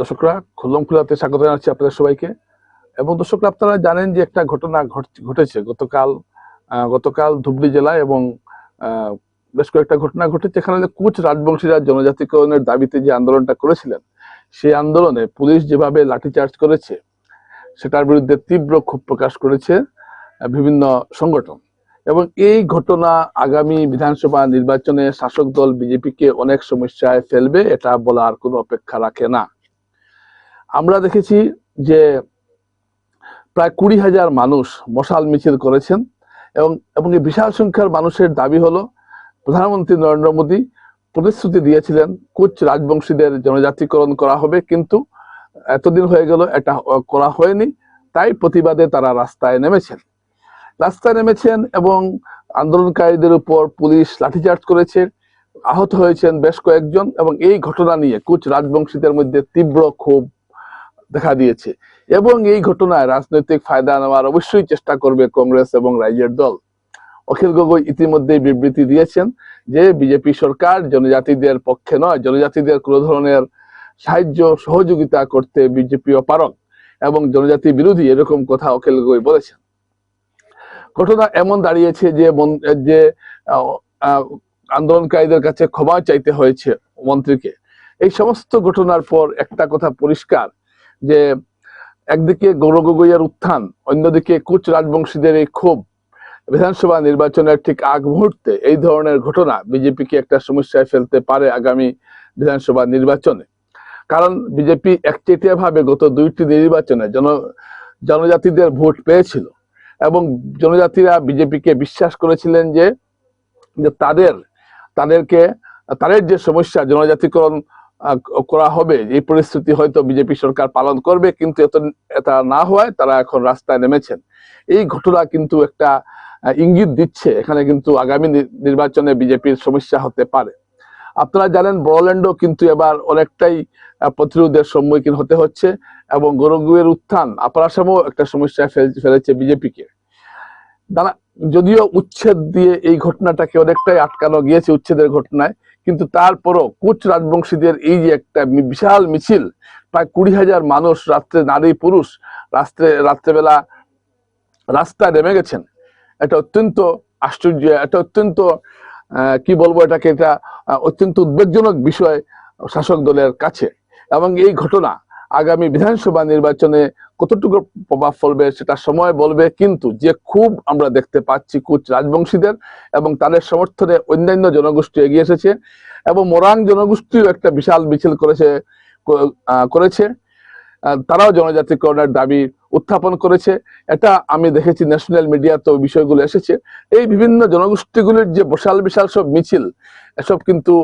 দর্শকরা, খুল্লম খুলাতে স্বাগত জানাচ্ছি আপনাদের সবাইকে। এবং দর্শকরা, আপনারা জানেন যে একটা ঘটনা ঘট- ঘটেছে। গতকাল গতকাল ধুবড়ি জেলায় এবং বেশ কয়েকটা ঘটনা ঘটেছে। এখানে কুচ রাজবংশীরা জনজাতিকরণের দাবিতে যে আন্দোলনটা করেছিলেন, সেই আন্দোলনে পুলিশ যেভাবে লাঠিচার্জ করেছে, সেটার বিরুদ্ধে তীব্র ক্ষোভ প্রকাশ করেছে বিভিন্ন সংগঠন। এবং এই ঘটনা আগামী বিধানসভা নির্বাচনে শাসক দল বিজেপিকে অনেক সমস্যায় ফেলবে, এটা বলার কোনো অপেক্ষা রাখে না। আমরা দেখেছি যে প্রায় কুড়ি হাজার মানুষ মশাল মিছিল করেছেন এবং এবং এই বিশাল সংখ্যার মানুষের দাবি হলো, প্রধানমন্ত্রী নরেন্দ্র মোদী প্রতিশ্রুতি দিয়েছিলেন, কুচ রাজবংশীদের জনজাতিকরণ করা হবে, কিন্তু এতদিন হয়ে গেল, এটা করা হয়নি, তাই প্রতিবাদে তারা রাস্তায় নেমেছেন। রাস্তায় নেমেছেন এবং আন্দোলনকারীদের উপর পুলিশ লাঠিচার্জ করেছে, আহত হয়েছেন বেশ কয়েকজন এবং এই ঘটনা নিয়ে কুচ রাজবংশীদের মধ্যে তীব্র ক্ষোভ দেখা দিয়েছে। এবং এই ঘটনায় রাজনৈতিক ফায়দা নেওয়ার অবশ্যই চেষ্টা করবে কংগ্রেস এবং রাজ্যের দল। অখিল গগৈ ইতিমধ্যে বিবৃতি দিয়েছেন যে বিজেপি সরকার জনজাতিদের পক্ষে নয়, জনজাতিদের কোনো ধরনের সাহায্য, সহযোগিতা করতে বিজেপি অপারক এবং জনজাতি বিরোধী এরকম কথা অখিল গগৈ বলেছেন। ঘটনা এমন দাঁড়িয়েছে যে যে আন্দোলনকারীদের কাছে ক্ষমা চাইতে হয়েছে মন্ত্রীকে। এই সমস্ত ঘটনার পর একটা কথা পরিষ্কার যে একদিকে গৌর গগৈয়ের উত্থান, অন্যদিকে কুচ রাজবংশীদের এই ক্ষোভ। বিধানসভা নির্বাচনের ঠিক আগ মুহূর্তে এই ধরনের ঘটনা বিজেপিকে একটা সমস্যায় ফেলতে পারে আগামী বিধানসভা নির্বাচনে। কারণ বিজেপি একচেটিয়া ভাবে গত দুইটি নির্বাচনে জন, জনজাতিদের ভোট পেয়েছিল এবং জনজাতিরা বিজেপিকে বিশ্বাস করেছিলেন যে তাদের, তাদেরকে, তাদের যে সমস্যা জনজাতিকরণ করা হবে। এই পরিস্থিতি হয়তো বিজেপি সরকার পালন করবে, কিন্তু এত এটা না হওয়ায় তারা এখন রাস্তায় নেমেছেন। এই ঘটনা কিন্তু একটা ইঙ্গিত দিচ্ছে। এখানে কিন্তু আগামী নির্বাচনে বিজেপির সমস্যা হতে পারে। আপনারা জানেন বড়োল্যান্ডও কিন্তু এবার অনেকটাই প্রতিরোধের সম্মুখীন হতে হচ্ছে এবং গরগুয়ের উত্থান, আপারাসামও একটা সমস্যায় ফেল- ফেলেছে বিজেপিকে। যদিও উচ্ছেদ দিয়ে এই ঘটনাটাকে অনেকটাই আটকানো গিয়েছে উচ্ছেদের ঘটনায় কিন্তু তারপরও কুচ রাজবংশীদের এই যে একটা বিশাল মিছিল, প্রায় কুড়ি হাজার মানুষ রাত্রে নারী পুরুষ রাত্রে, রাত্রেবেলা রাস্তায় নেমে গেছেন। এটা অত্যন্ত আশ্চর্য, এটা অত্যন্ত কি বলব এটাকে, এটা অত্যন্ত উদ্বেগজনক বিষয় শাসক দলের কাছে। এবং এই ঘটনা আগামী বিধানসভা নির্বাচনে কতটুকু প্রভাব ফেলবে সেটা সময় বলবে, কিন্তু যে খুব আমরা দেখতে পাচ্ছি কুচ রাজবংশীদের এবং তাদের সমর্থনে অন্যান্য জনগোষ্ঠী এগিয়ে এসেছে এবং মোরাং জনগোষ্ঠীও একটা বিশাল মিছিল করেছে করেছে। তারাও জনজাতিকরণের দাবি উত্থাপন করেছে। এটা আমি দেখেছি ন্যাশনাল মিডিয়াতে বিষয়গুলো এসেছে। এই বিভিন্ন জনগোষ্ঠীগুলির যে বিশাল বিশাল সব মিছিল, এসব কিন্তু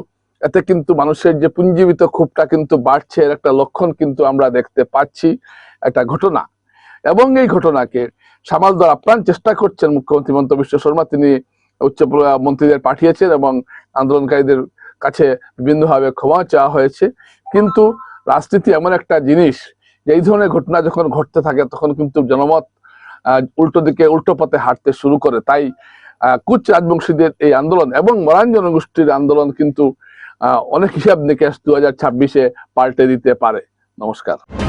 এতে কিন্তু মানুষের যে পুঞ্জীবিত ক্ষোভটা কিন্তু বাড়ছে, এর একটা লক্ষণ কিন্তু আমরা দেখতে পাচ্ছি, একটা ঘটনা। এবং এই ঘটনাকে সামাল দেওয়ার আপ্রাণ চেষ্টা করছেন মুখ্যমন্ত্রী মমতা বিশ্ব শর্মা। তিনি উচ্চ মন্ত্রীদের পাঠিয়েছেন এবং আন্দোলনকারীদের কাছে বিভিন্নভাবে ক্ষমা চাওয়া হয়েছে। কিন্তু রাজনীতি এমন একটা জিনিস যে এই ধরনের ঘটনা যখন ঘটতে থাকে, তখন কিন্তু জনমত উল্টো দিকে, উল্টো পথে হাঁটতে শুরু করে। তাই কুচ রাজবংশীদের এই আন্দোলন এবং মরান জনগোষ্ঠীর আন্দোলন কিন্তু অনেক হিসাব নিকেশ দু হাজার ছাব্বিশে পাল্টে দিতে পারে। নমস্কার।